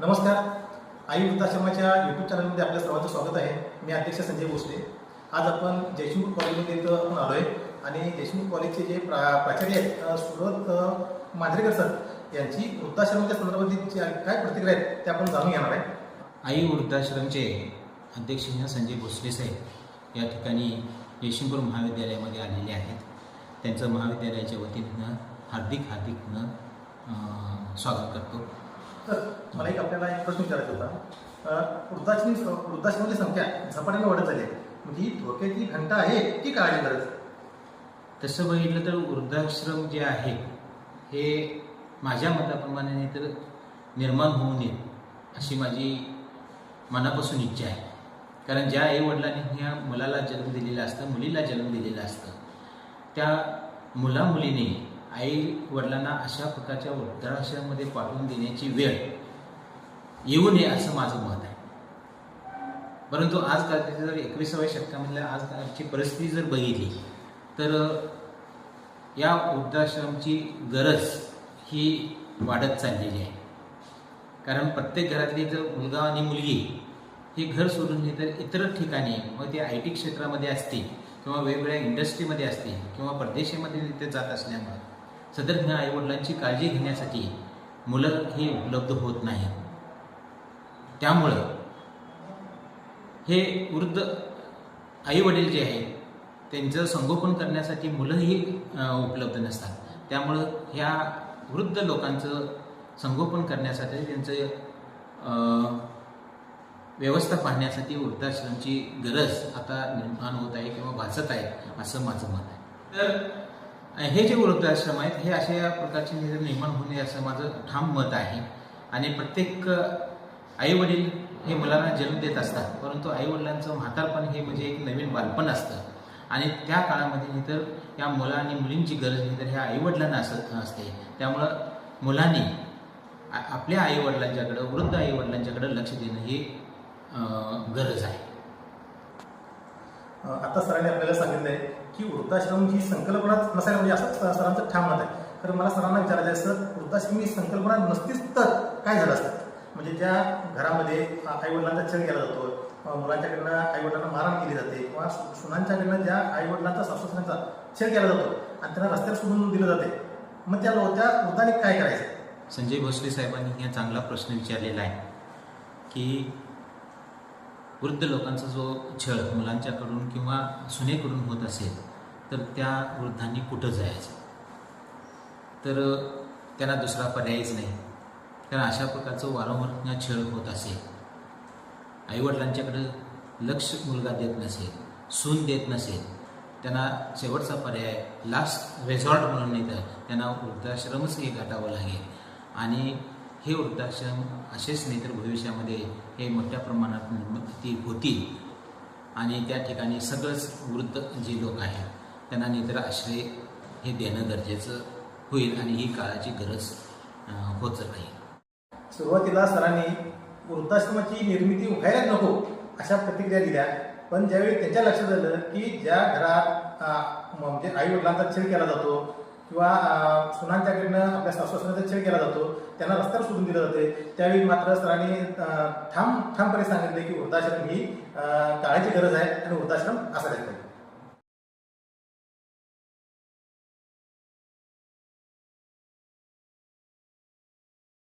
नमस्कार. आई वृद्धाश्रमाच्या यूट्यूब चॅनलमध्ये आपल्या सर्वांचं स्वागत आहे. मी अध्यक्ष संजय भोसले. आज आपण जयशंकर कॉलेजमध्ये इथं आपण आलो आहे आणि जयशंकर कॉलेजचे जे प्रा प्राचार्य आहेत सुरत मांजरेकर सर यांची वृद्धाश्रमाच्या संदर्भातील काय प्रतिक्रिया आहेत ते आपण जाणून घेणार आहे. आई वृद्धाश्रमचे अध्यक्ष संजय भोसले साहेब या ठिकाणी जयशंकर महाविद्यालयामध्ये आलेले आहेत. त्यांचं महाविद्यालयाच्या वतीनं हार्दिक हार्दिकनं स्वागत करतो. तर मला एक आपल्याला एक प्रश्न विचारायचा होता. अ, वृद्धाश्रमी वृद्धाश्रमाची संख्या झपाट्याने वाढत झाली आहे. म्हणजे ही धोक्याची घंटा आहे की काळजी गरज. तसं बघितलं तर वृद्धाश्रम जे आहे हे माझ्या मताप्रमाणे तर निर्माण होऊ नये अशी माझी मनापासून इच्छा आहे. कारण ज्या आईवडिलांनी ह्या मुलाला जन्म दिलेला असतं मुलीला जन्म दिलेला असतं त्या मुला मुलीने आई वडिलांना अशा प्रकारच्या वृद्धाश्रमामध्ये पाठवून देण्याची वेळ येऊ नये असं माझं मत आहे. परंतु आजकालच्या जर एकविसाव्या शतकामधल्या आजकालची परिस्थिती जर बघितली तर या वृद्धाश्रमची गरज ही वाढत चाललेली आहे. कारण प्रत्येक घरातली जर मुलगा आणि मुलगी हे घर सोडून हे तर इतर ठिकाणी मग ते आय टी क्षेत्रामध्ये असतील किंवा वेगवेगळ्या इंडस्ट्रीमध्ये असतील किंवा परदेशामध्ये तिथे जात असल्यामुळे सदर आईवडिलांची काळजी घेण्यासाठी मुलं ही उपलब्ध होत नाही. त्यामुळं हे वृद्ध आईवडील जे आहेत त्यांचं संगोपन करण्यासाठी मुलंही उपलब्ध नसतात. त्यामुळं ह्या वृद्ध लोकांचं संगोपन करण्यासाठी त्यांचं व्यवस्था पाहण्यासाठी वृद्धाश्रमची गरज आता निर्माण होत आहे किंवा भासत आहे असं माझं मत आहे. तर हे जे वृद्धाश्रम आहेत हे अशा प्रकारचे निर्माण होणे असं माझं ठाम मत आहे. आणि प्रत्येक आई वडील हे मुलांना जन्म देत असतात परंतु आई वडिलांचं म्हातारपण हे म्हणजे एक नवीन बालपण असतं. आणि त्या काळामध्ये तर या मुला आणि मुलींची गरज नाही तर ह्या आईवडिलांना असं असते. त्यामुळं मुलांनी आपल्या आईवडिलांच्याकडं वृद्ध आईवडिलांच्याकडं लक्ष देणं ही गरज आहे. आता सरांनी आपल्याला सांगितलं आहे की वृद्धाश्रम ही संकल्पनाच नसायला म्हणजे असं सरांचं ठाम मत आहे. तर मला सरांना विचारायचं आहे सर वृद्धाश्रम ही संकल्पना नसतीच तर काय झालं असतं? म्हणजे ज्या घरामध्ये आई वडिलांचा छळ केला जातो मुलांच्याकडनं आई वडिलांना मारहाण केली जाते किंवा सुनांच्याकडनं ज्या आई वडिलांचा सासूसांचा छळ केला जातो आणि त्यांना रस्त्यावर सोडून दिलं जाते. मग त्या त्या वृद्धाने काय करायचं? संजय भोसले साहेबांनी हा चांगला प्रश्न विचारलेला आहे की वृद्ध लोकांचा जो छळ मुलांच्याकडून किंवा सुनेकडून होत असेल तर त्या वृद्धांनी कुठं जायचं? तर त्यांना दुसरा पर्यायच नाही. कारण अशा प्रकारचं वारंवार छळ होत असेल आईवडिलांच्याकडं लक्ष मुलगा देत नसेल सून देत नसेल त्यांना शेवटचा पर्याय लास्ट रेझॉर्ट म्हणून नाही तर त्यांना वृद्धाश्रमच हे गाठावं लागेल. आणि हे वृद्धाश्रम असेच नाही तर भविष्यामध्ये हे मोठ्या प्रमाणात निर्मिती होतील. आणि त्या ठिकाणी सगळंच वृद्ध जे लोक आहेत त्यांना नेत्र आश्रय हे देणं गरजेचं होईल आणि ही काळाची गरज होत राहील सुरुवातीला सरांनी वृद्धाश्रमाची निर्मिती व्हायला नको अशा प्रतिक्रिया दिल्या. पण ज्यावेळी त्यांच्या लक्षात आलं की ज्या घरात म्हणजे आई वडिलांचा छेड केला जातो किंवा सुनांच्याकडनं आपल्या सासूसांचा छेड केला जातो. त्यांना रस्त्यावर सोडून दिलं जाते. त्यावेळी मात्र सरांनी ठाम ठामपणे सांगितले की वृद्धाश्रम ही काळाची गरज आहे आणि वृद्धाश्रम असायला पाहिजे